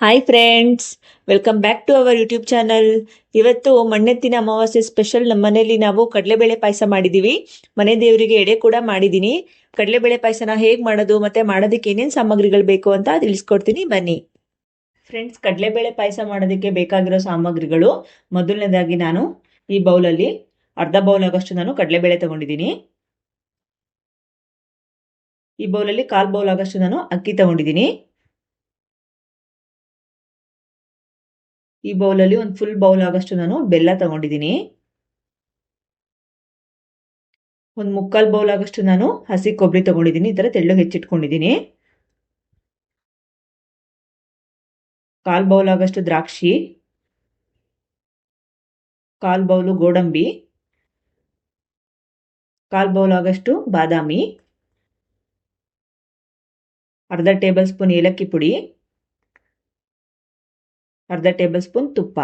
Hi friends welcome back to our YouTube channel ಇವತ್ತು ಮಣ್ಣೆತ್ತಿನ ಅಮಾವಾಸ್ಯೆ ಸ್ಪೆಷಲ್ ನಮ್ಮ ಮನೆಯಲ್ಲಿ ನಾವು ಕಡಲೆಬೇಳೆ ಪಾಯಸ ಮಾಡಿದ್ದೀವಿ ಮನೆ ದೇವರಿಗೆ ಎಡೆ ಕೂಡ ಮಾಡಿದ್ದೀನಿ ಕಡಲೆಬೇಳೆ ಪಾಯಸನ ಹೇಗೆ ಮಾಡೋದು ಮತ್ತೆ ಮಾಡೋದಕ್ಕೆ ಏನೇನು ಸಾಮಗ್ರಿಗಳು ಬೇಕು ಅಂತ ತಿಳಿಸ್ಕೊಡ್ತೀನಿ. ಬನ್ನಿ. ಫ್ರೆಂಡ್ಸ್ ಕಡಲೆಬೇಳೆ ಪಾಯಸ ಮಾಡೋದಕ್ಕೆ ಬೇಕಾಗಿರೋ ಸಾಮಗ್ರಿಗಳು. ಮೊದಲನೇದಾಗಿ ನಾನು ಈ ಬೌಲಲ್ಲಿ ಅರ್ಧ ಬೌಲ್ ಆಗೋಷ್ಟು ನಾನು ಕಡಲೆಬೇಳೆ ತಗೊಂಡಿದ್ದೀನಿ ಈ ಬೌಲಲ್ಲಿ ಕಾಲು ಬೌಲ್ ಆಗೋಷ್ಟು ನಾನು ಅಕ್ಕಿ ತಗೊಂಡಿದ್ದೀನಿ ಈ ಬೌಲಲ್ಲಿ ಒಂದು ಫುಲ್ ಬೌಲ್ ಆಗೋಷ್ಟು ನಾನು ಬೆಲ್ಲ ತಗೊಂಡಿದ್ದೀನಿ. ಒಂದು ಮುಕ್ಕಾಲು ಬೌಲ್ ಆಗೋಷ್ಟು ನಾನು ಹಸಿ ಕೊಬ್ಬರಿ ತಗೊಂಡಿದ್ದೀನಿ, ಈ ಥರ ತೆಳ್ಳಗೆ ಹೆಚ್ಚಿಟ್ಕೊಂಡಿದ್ದೀನಿ. ಕಾಲು ಬೌಲ್ ಆಗೋಷ್ಟು ದ್ರಾಕ್ಷಿ. ಕಾಲು ಬೌಲು ಗೋಡಂಬಿ. ಕಾಲು ಬೌಲ್ ಆಗೋಷ್ಟು ಬಾದಾಮಿ. ಅರ್ಧ ಟೇಬಲ್ ಸ್ಪೂನ್ ಏಲಕ್ಕಿ ಪುಡಿ. ಅರ್ಧ ಟೇಬಲ್ ಸ್ಪೂನ್ ತುಪ್ಪ.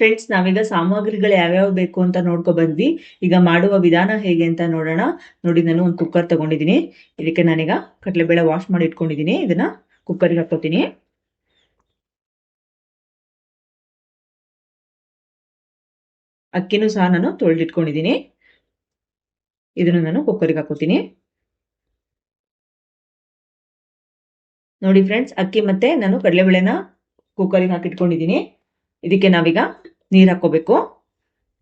ಫ್ರೆಂಡ್ಸ್ ನಾವೀಗ ಸಾಮಗ್ರಿಗಳು ಯಾವ್ಯಾವ ಬೇಕು ಅಂತ ನೋಡ್ಕೊ ಬಂದ್ವಿ. ಈಗ ಮಾಡುವ ವಿಧಾನ ಹೇಗೆ ಅಂತ ನೋಡೋಣ. ನೋಡಿ, ನಾನು ಒಂದು ಕುಕ್ಕರ್ ತಗೊಂಡಿದ್ದೀನಿ. ಇದಕ್ಕೆ ನಾನೀಗ ಕಡಲೆಬೇಳೆ ವಾಶ್ ಮಾಡಿ ಇಟ್ಕೊಂಡಿದ್ದೀನಿ. ಇದನ್ನ ಕುಕ್ಕರ್ಗೆ ಹಾಕೋತೀನಿ ಅಕ್ಕಿನೂ ಸಹ ನಾನು ತೊಳೆದಿಟ್ಕೊಂಡಿದ್ದೀನಿ. ಇದನ್ನು ನಾನು ಕುಕ್ಕರ್ಗೆ ಹಾಕೋತೀನಿ ನೋಡಿ ಫ್ರೆಂಡ್ಸ್ ಅಕ್ಕಿ ಮತ್ತೆ ನಾನು ಕಡಲೆಬೇಳೆನ ಕುಕ್ಕರಿಗೆ ಹಾಕಿಟ್ಕೊಂಡಿದ್ದೀನಿ. ಇದಕ್ಕೆ ನಾವೀಗ ನೀರು ಹಾಕೋಬೇಕು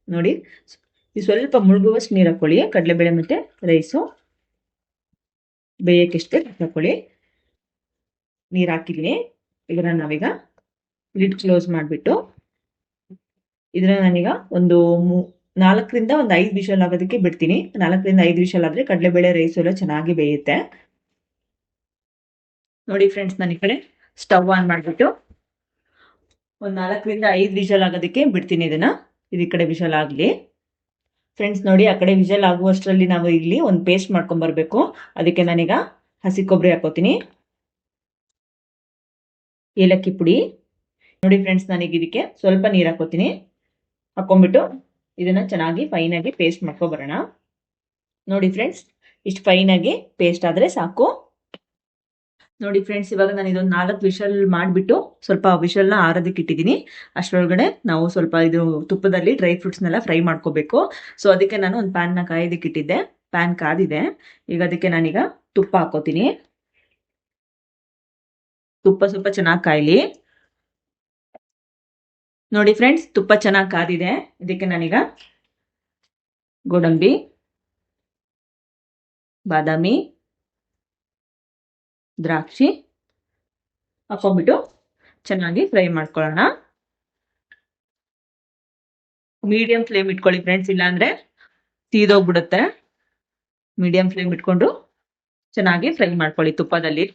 ನೋಡಿ, ಈ ಸ್ವಲ್ಪ ಮುಳುಗುವಷ್ಟು ನೀರು ಹಾಕೊಳ್ಳಿ ಕಡಲೆಬೇಳೆ ಮತ್ತೆ ರೈಸು ಬೇಯೋಕ್ಕಿಷ್ಟೇ ಹಾಕ್ಕೊಳ್ಳಿ. ನೀರು ಹಾಕಿದ್ದೀನಿ. ಇದನ್ನ ನಾವೀಗ ಲಿಡ್ ಕ್ಲೋಸ್ ಮಾಡಿಬಿಟ್ಟು ಇದನ್ನ ನಾನೀಗ ಒಂದು ಮೂ, ನಾಲ್ಕರಿಂದ ಒಂದು ಐದು ವಿಷಲ್ ಆಗೋದಕ್ಕೆ ಬಿಡ್ತೀನಿ. ನಾಲ್ಕರಿಂದ ಐದು ವಿಷಲ್ ಆದರೆ ಕಡಲೆಬೇಳೆ ರೈಸು ಎಲ್ಲ ಚೆನ್ನಾಗಿ ಬೇಯುತ್ತೆ. ನೋಡಿ ಫ್ರೆಂಡ್ಸ್ ನಾನು ಈ ಕಡೆ ಸ್ಟವ್ ಆನ್ ಮಾಡಿಬಿಟ್ಟು ಒಂದು ನಾಲ್ಕರಿಂದ ಐದು ವಿಷಲ್ ಆಗೋದಕ್ಕೆ ಬಿಡ್ತೀನಿ ಇದನ್ನು. ಇದು ಈ ಕಡೆ ವಿಷಲ್ ಆಗಲಿ. ಫ್ರೆಂಡ್ಸ್ ನೋಡಿ ಆ ಕಡೆ ವಿಷಲ್ ಆಗುವಷ್ಟರಲ್ಲಿ ನಾವು ಇಲ್ಲಿ ಒಂದು ಪೇಸ್ಟ್ ಮಾಡ್ಕೊಂಬರ್ಬೇಕು ಅದಕ್ಕೆ ನಾನೀಗ ಹಸಿ ಕೊಬ್ಬರಿ ಹಾಕೋತೀನಿ. ಏಲಕ್ಕಿ ಪುಡಿ. ನೋಡಿ ಫ್ರೆಂಡ್ಸ್ ನಾನೀಗ ಇದಕ್ಕೆ ಸ್ವಲ್ಪ ನೀರು ಹಾಕೋತೀನಿ. ಹಾಕೊಂಡ್ಬಿಟ್ಟು ಇದನ್ನು ಚೆನ್ನಾಗಿ ಫೈನಾಗಿ ಪೇಸ್ಟ್ ಮಾಡ್ಕೊಬರೋಣ ನೋಡಿ ಫ್ರೆಂಡ್ಸ್ ಇಷ್ಟು ಫೈನಾಗಿ ಪೇಸ್ಟ್ ಆದರೆ ಸಾಕು. ನೋಡಿ ಫ್ರೆಂಡ್ಸ್ ಇವಾಗ ನಾನು ಇದೊಂದು ನಾಲ್ಕು ವಿಷಲ್ ಮಾಡಿಬಿಟ್ಟು ಸ್ವಲ್ಪ ವಿಷಲ್ನ ಆರೋದಕ್ಕೆ ಇಟ್ಟಿದ್ದೀನಿ ಅಷ್ಟರೊಳಗಡೆ ನಾವು ಸ್ವಲ್ಪ ಇದು ತುಪ್ಪದಲ್ಲಿ ಡ್ರೈ ಫ್ರೂಟ್ಸ್ನೆಲ್ಲ ಫ್ರೈ ಮಾಡ್ಕೋಬೇಕು. ಸೊ ಅದಕ್ಕೆ ನಾನು ಒಂದು ಪ್ಯಾನ್ನ ಕಾಯೋದಕ್ಕೆ ಇಟ್ಟಿದ್ದೆ. ಪ್ಯಾನ್ ಕಾದಿದೆ. ಈಗ ಅದಕ್ಕೆ ನಾನೀಗ ತುಪ್ಪ ಹಾಕೋತೀನಿ. ತುಪ್ಪ ಸ್ವಲ್ಪ ಚೆನ್ನಾಗಿ ಕಾಯಲಿ. ನೋಡಿ ಫ್ರೆಂಡ್ಸ್ ತುಪ್ಪ ಚೆನ್ನಾಗಿ ಕಾದಿದೆ. ಇದಕ್ಕೆ ನಾನೀಗ ಗೋಡಂಬಿ, ಬಾದಾಮಿ ದ್ರಾಕ್ಷಿ ಹಾಕೊಂಬಿಟ್ಟು ಚೆನ್ನಾಗಿ ಫ್ರೈ ಮಾಡ್ಕೊಳ್ಳೋಣ. ಮೀಡಿಯಂ ಫ್ಲೇಮ್ ಇಟ್ಕೊಳ್ಳಿ ಫ್ರೆಂಡ್ಸ್, ಇಲ್ಲಾಂದ್ರೆ ತೀದೋಗ್ಬಿಡುತ್ತೆ ಮೀಡಿಯಂ ಫ್ಲೇಮ್ ಇಟ್ಕೊಂಡು ಚೆನ್ನಾಗಿ ಫ್ರೈ ಮಾಡ್ಕೊಳ್ಳಿ ತುಪ್ಪದಲ್ಲಿ.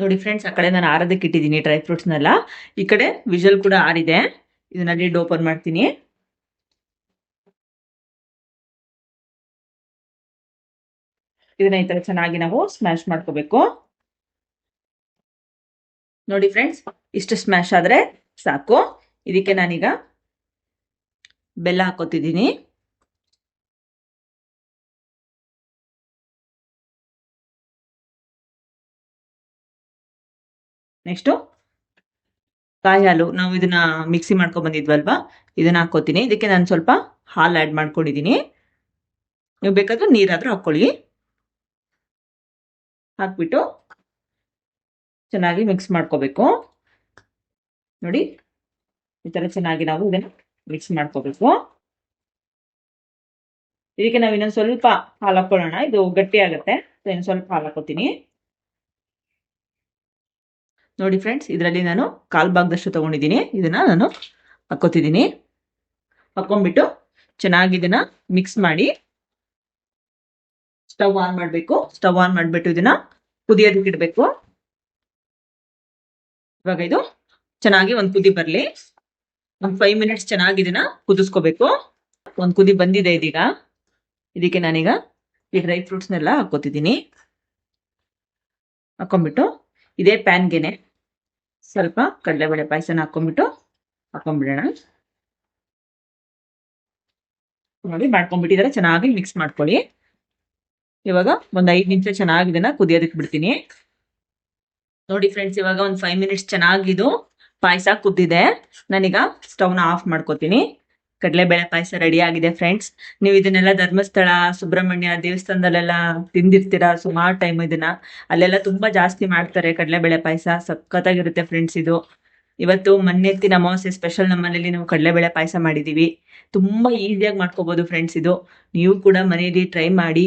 ನೋಡಿ ಫ್ರೆಂಡ್ಸ್, ಆ ಕಡೆ ನಾನು ಆರೋದಕ್ಕೆ ಇಟ್ಟಿದ್ದೀನಿ ಡ್ರೈ ಫ್ರೂಟ್ಸ್ನೆಲ್ಲ. ಈ ಕಡೆ ವಿಜಲ್ ಕೂಡ ಆರಿದೆ. ಇದನ್ನ ಲಿಡ್ ಓಪನ್ ಮಾಡ್ತೀನಿ. ಇದನ್ನ ಈ ತರ ಚೆನ್ನಾಗಿ ನಾವು ಸ್ಮ್ಯಾಶ್ ಮಾಡ್ಕೋಬೇಕು. ನೋಡಿ ಫ್ರೆಂಡ್ಸ್ ಇಷ್ಟು ಸ್ಮ್ಯಾಶ್ ಆದ್ರೆ ಸಾಕು. ಇದಕ್ಕೆ ನಾನೀಗ ಬೆಲ್ಲ ಹಾಕೋತಿದ್ದೀನಿ. ನೆಕ್ಸ್ಟು ಕಾಯಿ ಹಾಲು. ನಾವು ಇದನ್ನ ಮಿಕ್ಸಿ ಮಾಡ್ಕೊಂಡ್ ಬಂದಿದ್ವಲ್ವಾ? ಇದನ್ನ ಹಾಕೋತೀನಿ. ಇದಕ್ಕೆ ನಾನು ಸ್ವಲ್ಪ ಹಾಲು ಆ್ಯಡ್ ಮಾಡ್ಕೊಂಡಿದ್ದೀನಿ. ನೀವು ಬೇಕಾದ್ರೂ ನೀರಾದ್ರೂ ಹಾಕೊಳ್ಳಿ. ಹಾಕ್ಬಿಟ್ಟು ಚೆನ್ನಾಗಿ ಮಿಕ್ಸ್ ಮಾಡ್ಕೋಬೇಕು. ನೋಡಿ, ಈ ಥರ ಚೆನ್ನಾಗಿ ನಾವು ಇದನ್ನು ಮಿಕ್ಸ್ ಮಾಡ್ಕೋಬೇಕು. ಇದಕ್ಕೆ ನಾವು ಇನ್ನೊಂದು ಸ್ವಲ್ಪ ಹಾಲು ಹಾಕೊಳ್ಳೋಣ. ಇದು ಗಟ್ಟಿ ಆಗುತ್ತೆ ಇನ್ನು ಸ್ವಲ್ಪ ಹಾಲು ಹಾಕೋತೀನಿ. ನೋಡಿ ಫ್ರೆಂಡ್ಸ್ ಇದರಲ್ಲಿ ನಾನು ಕಾಲು ಭಾಗದಷ್ಟು ತಗೊಂಡಿದ್ದೀನಿ. ಇದನ್ನ ನಾನು ಹಾಕೋತಿದ್ದೀನಿ ಹಾಕೊಂಡ್ಬಿಟ್ಟು ಚೆನ್ನಾಗಿ ಇದನ್ನ ಮಿಕ್ಸ್ ಮಾಡಿ ಸ್ಟವ್ ಆನ್ ಮಾಡಬೇಕು. ಸ್ಟವ್ ಆನ್ ಮಾಡಿಬಿಟ್ಟು ಇದನ್ನ ಕುದಿಯೋದಕ್ಕೆ ಇಡಬೇಕು. ಇವಾಗ ಇದು ಚೆನ್ನಾಗಿ ಒಂದು ಕುದಿ ಬರಲಿ. ಒಂದು ಫೈವ್ ಮಿನಿಟ್ಸ್ ಚೆನ್ನಾಗಿ ಇದನ್ನ ಕುದಿಸ್ಕೋಬೇಕು. ಒಂದು ಕುದಿ ಬಂದಿದೆ ಇದೀಗ. ಇದಕ್ಕೆ ನಾನೀಗ ಈ ಡ್ರೈ ಫ್ರೂಟ್ಸ್ನೆಲ್ಲ ಹಾಕೋತಿದ್ದೀನಿ ಹಾಕೊಂಡ್ಬಿಟ್ಟು ಇದೇ ಪ್ಯಾನ್ಗೆನೆ ಸ್ವಲ್ಪ ಕಡಲೆಬೇಳೆ ಪಾಯಸನ ಹಾಕೊಂಡ್ಬಿಟ್ಟು ಹಾಕೊಂಡ್ಬಿಡೋಣ ನೋಡಿ ಮಾಡ್ಕೊಂಡ್ಬಿಟ್ಟಿದ್ರೆ, ಚೆನ್ನಾಗಿ ಮಿಕ್ಸ್ ಮಾಡ್ಕೊಳ್ಳಿ. ಇವಾಗ ಒಂದ್ ಐದ್ ನಿಮಿಷ ಚೆನ್ನಾಗಿ ಇದನ್ನ ಕುದಿಯೋದಕ್ಕೆ ಬಿಡ್ತೀನಿ. ನೋಡಿ ಫ್ರೆಂಡ್ಸ್ ಇವಾಗ ಒಂದ್ ಫೈವ್ ಮಿನಿಟ್ಸ್ ಚೆನ್ನಾಗಿದು ಪಾಯಸ ಕುದ್ದಿದೆ. ನಾನೀಗ ಸ್ಟವ್ನ ಆಫ್ ಮಾಡ್ಕೋತೀನಿ. ಕಡಲೆಬೇಳೆ ಪಾಯಸ ರೆಡಿ ಆಗಿದೆ ಫ್ರೆಂಡ್ಸ್ ನೀವು ಇದನ್ನೆಲ್ಲ ಧರ್ಮಸ್ಥಳ, ಸುಬ್ರಹ್ಮಣ್ಯ ದೇವಸ್ಥಾನದಲ್ಲೆಲ್ಲ ತಿಂದಿರ್ತೀರಾ? ಸುಮಾರು ಟೈಮ್ ಇದನ್ನ. ಅಲ್ಲೆಲ್ಲ ತುಂಬಾ ಜಾಸ್ತಿ ಮಾಡ್ತಾರೆ ಕಡಲೆಬೇಳೆ ಪಾಯಸ. ಸಖತ್ತಾಗಿರುತ್ತೆ ಫ್ರೆಂಡ್ಸ್ ಇದು. ಇವತ್ತು ಮಣ್ಣೆತ್ತಿನ ಅಮಾವಾಸ್ಯೆ ಸ್ಪೆಷಲ್ ನಮ್ಮ ಮನೇಲಿ ನಾವು ಕಡಲೆಬೇಳೆ ಪಾಯಸ ಮಾಡಿದೀವಿ. ತುಂಬಾ ಈಸಿಯಾಗಿ ಮಾಡ್ಕೋಬಹುದು ಫ್ರೆಂಡ್ಸ್ ಇದು. ನೀವು ಕೂಡ ಮನೆಯಲ್ಲಿ ಟ್ರೈ ಮಾಡಿ.